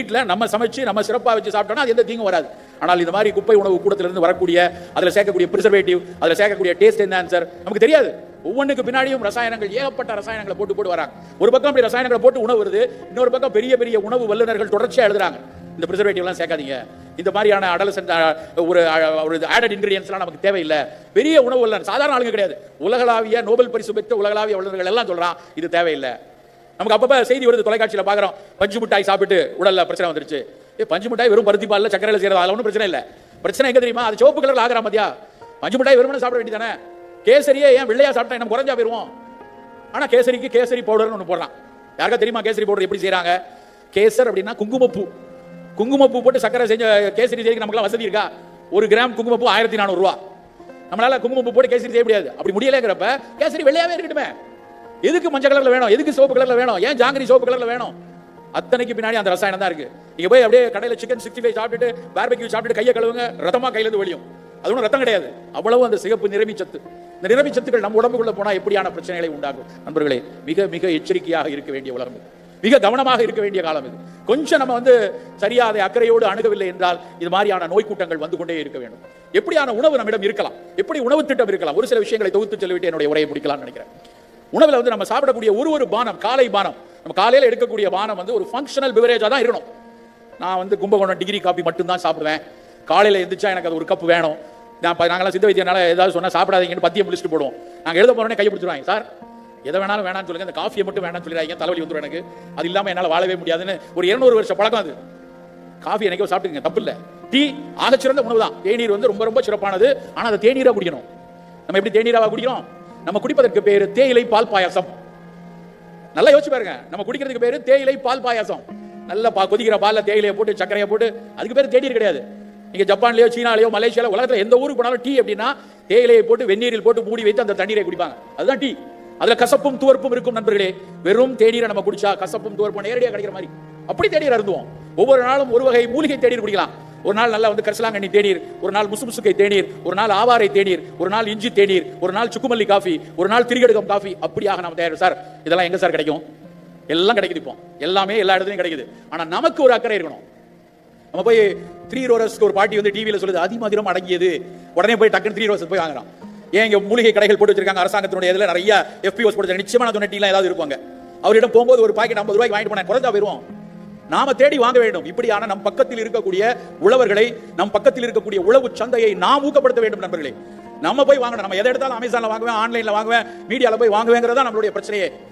வீட்டில் நம்ம சமைச்சு நம்ம சிறப்பாக வச்சு சாப்பிட்டோம்னா அது எந்த தீங்கும் வராது. ஆனால் இந்த மாதிரி குப்பை உணவு கூடத்திலிருந்து வரக்கூடிய அதில் சேர்க்கக்கூடிய ப்ரிசர்வேட்டிவ் அதில் சேர்க்கக்கூடிய டேஸ்ட் என்ன ஆன்சர் நமக்கு தெரியாது. ஒவ்வொன்றுக்கு பின்னாடியும் ரசாயனங்கள் ஏகப்பட்ட ரசாயனங்களை போட்டு போட்டு வராங்க. ஒரு பக்கம் அப்படி ரசாயனங்களை போட்டு உணவு வருது இன்னொரு பக்கம் பெரிய பெரிய உணவு வல்லுநர்கள் தொடர்ச்சியாக எழுதுறாங்க. இந்த ப்ரிசர்வேட்டிவ்லாம் சேர்க்காதீங்க. இந்த மாதிரியான அடலசன்ட் ஒரு ஒரு ஆடட் இன்கிரீடியன்ஸ்லாம் நமக்கு தேவையில்லை. பெரிய உணவு வல்லுநர் சாதாரண ஆளுங்க கிடையாது. உலகளாவிய நோபல் பரிசு பெற்ற உலகளாவிய வல்லுநர்கள் எல்லாம் சொல்கிறான் இது தேவையில்லை. நமக்கு அப்பப்போ செய்தி வருது தொலைக்காட்சியில் பார்க்குறோம் பஞ்சு மிட்டாய் சாப்பிட்டு உடலில் பிரச்சனை வந்துருச்சு. ஏ பஞ்சு மிட்டாய் வெறும் பருத்தி பால்ல சக்கரையில் செய்யறது அதில் ஒன்றும் பிரச்சனை இல்லை. பிரச்சனை எங்கே தெரியுமா? அது சிவப்பு கலரில் ஆகிறா மதியா பஞ்சு மிட்டாய் வெறுமனே சாப்பிட வேண்டியதானே கேசரியே ஏன் வெள்ளையா சாப்பிட்டா நம்ம குறைஞ்சா போயிருவோம்? ஆனால் கேசரிக்கு கேசரி பவுடர்னு ஒன்று போடலாம் யாருக்கா தெரியுமா கேசரி பவுடர் எப்படி செய்கிறாங்க கேசர் அப்படின்னா குங்குமப்பூ. குங்குமப்பூ போட்டு சக்கரை செஞ்ச கேசரி செய்ய நமக்குலாம் வசதி இருக்கா? ஒரு கிராம் குங்குமப்பூ ஆயிரத்தி நானூறுரூவா நம்மளால குங்குமப்பூ போட்டு கேசரி செய்ய முடியாது. அப்படி முடியலைங்கிறப்ப கேசரி வெள்ளையாவே இருக்கட்டுமே. எதுக்கு மஞ்சள் கலர்ல வேணும்? எதுக்கு சிவப்பு கலர்ல வேணும்? ஏன் ஜாங்கிரி சிவப்பு கலர்ல வேணும்? அத்தனைக்கு பின்னாடி அந்த ரசாயனம் தான் இருக்கு. நீங்க போய் அப்படியே கடையில சிக்கன் சிக்ஸ்டி ஃபைவ் சாப்பிட்டுட்டு பார்பெக்யூ சாப்பிட்டுட்டு கையை கழுவுங்க ரத்தமா கையில இருந்து வெளியும். அது ஒன்றும் ரத்தம் கிடையாது. அவ்வளவு அந்த சிகப்பு நிரம்பி சத்து. இந்த நிரம்பி சத்துக்கள் நம்ம உடம்புக்குள்ள போனா எப்படியான பிரச்சனைகளை உண்டாகும் நண்பர்களே மிக மிக எச்சரிக்கையாக இருக்க வேண்டிய உலகம் மிக கவனமாக இருக்க வேண்டிய காலம் இது. கொஞ்சம் நம்ம வந்து சரியா அதை அக்கறையோடு அணுகவில்லை என்றால் இது மாதிரியான நோய் கூட்டங்கள் வந்து கொண்டே இருக்க வேண்டும். எப்படியான உணவு நம்மிடம் இருக்கலாம்? எப்படி உணவு திட்டம் இருக்கலாம்? ஒரு சில விஷயங்களை தொகுத்து சொல்லிவிட்டு என்னுடைய உரையை முடிக்கலாம்னு நினைக்கிறேன். உணவில் வந்து நம்ம சாப்பிடக்கூடிய ஒரு ஒரு பானம் காலை பானம் நம்ம காலையில் எடுக்கக்கூடிய பானம் வந்து ஒரு ஃபங்க்ஷனல் பிவரேஜாக தான் இருக்கணும். நான் வந்து கும்பகோணம் டிகிரி காப்பி மட்டும்தான் சாப்பிடுவேன். காலையில் எழுந்திரிச்சா எனக்கு அது ஒரு கப் வேணும். நான் நாங்களாம் சித்த வைத்தியனால ஏதாவது சொன்னால் சாப்பிடாதீங்கன்னு பத்தியம் முடிச்சுட்டு போடுவோம். நாங்கள் எழுத போகிறோன்னே கை பிடிச்சிருவாங்க. சார் எதை வேணாலும் வேணாம்னு சொல்லுங்க. இந்த காஃபியை மட்டும் வேணாம்னு சொல்லிடாதீங்க. தலைவலி வந்துடும் எனக்கு. அது இல்லாமல் என்னால் வாழவே முடியாதுன்னு ஒரு 200 வருஷம் பழக்கம் அது. காஃபி என்னைக்கோ சாப்பிட்டுங்க தப்பு இல்லை. டீ ஆகச்சிறந்த உணவு தான் தேநீர் வந்து ரொம்ப ரொம்ப சிறப்பானது. ஆனால் அதை தேநீராக குடிக்கணும். நம்ம எப்படி தேநீராக குடிக்கிறோம்? நம்ம குடிப்பதற்கு பேரு தேயிலை பால் பாயாசம். நல்லா யோசிச்சு பாருங்க. நம்ம குடிக்கிறதுக்கு பேரு தேயிலை பால் பாயாசம். நல்ல பா கொதிக்கிற பால்ல தேயிலையை போட்டு சர்க்கரையை போட்டு அதுக்கு பேரு தேநீர் கிடையாது. நீங்க ஜப்பான்லயோ சீனாலேயோ மலேசியாலோ உலகத்துல எந்த ஊருக்கு போனாலும் டீ அப்படின்னா தேயிலையை போட்டு வெந்நீரில் போட்டு மூடி வைத்து அந்த தண்ணீரை குடிப்பாங்க. அதுதான் டீ. அதுல கசப்பும் துவர்ப்பும் இருக்கும் நண்பர்களே. வெறும் தேநீரை நம்ம குடிச்சா கசப்பும் துவர்ப்பும் நேரடியாக கிடைக்கிற மாதிரி. அப்படி தேநீர் அருந்துவோம் ஒவ்வொரு நாளும் ஒரு வகை மூலிகை தேநீர் குடிக்கலாம். ஒரு நாள் நல்லா வந்து கரிசலாங்கண்ணி தேநீர் ஒரு நாள் முசுமுசுக்கை தேநீர் ஒரு நாள் ஆவாரை தேநீர் ஒரு நாள் இஞ்சி தேநீர் ஒரு நாள் சுக்குமல்லி காஃபி ஒரு நாள் திரிகடுகம் காஃபி அப்படியாக நம்ம தயார் சார் இதெல்லாம் எங்க சார் கிடைக்கும்? எல்லாம் கிடைக்குது இப்போ. எல்லாமே எல்லா இடத்துலையும் கிடைக்குது. ஆனா நமக்கு ஒரு அக்கறை இருக்கணும். நம்ம போய் த்ரீ ரோரஸ்க்கு ஒரு பாட்டி வந்து டிவியில சொல்லுது அதிமதுரம் அடங்கியது. உடனே போய் டக்குன்னு த்ரீ ரோரஸ் போய் வாங்குறான். ஏன் இங்கே மூலிகை கடைகள் போட்டு வச்சிருக்காங்க? அரசாங்கத்தினுடைய இதில் நிறைய எஃபிஓஸ் போட்டு நிச்சயமாக நான் சொன்ன டீலாம் ஏதாவது இருப்பாங்க அவரிடம் போகும்போது ஒரு பாக்கெட் ஐம்பது ரூபாய்க்கு வாங்கிட்டு போனேன். குறைஞ்சா போயிருவோம். நாம தேடி வாங்க வேண்டும். இப்படியான நம் பக்கத்தில் இருக்கக்கூடிய உழவர்களை நம் பக்கத்தில் இருக்கக்கூடிய உழவு சந்தையை நாம் ஊக்கப்படுத்த வேண்டும் நண்பர்களே. நம்ம போய் வாங்கணும். நம்ம எதை எடுத்தாலும் அமேசான்ல வாங்குவேன் ஆன்லைன்ல வாங்குவேன் மீடியால போய் வாங்குவேங்கிறதா நம்மளுடைய பிரச்சனையே.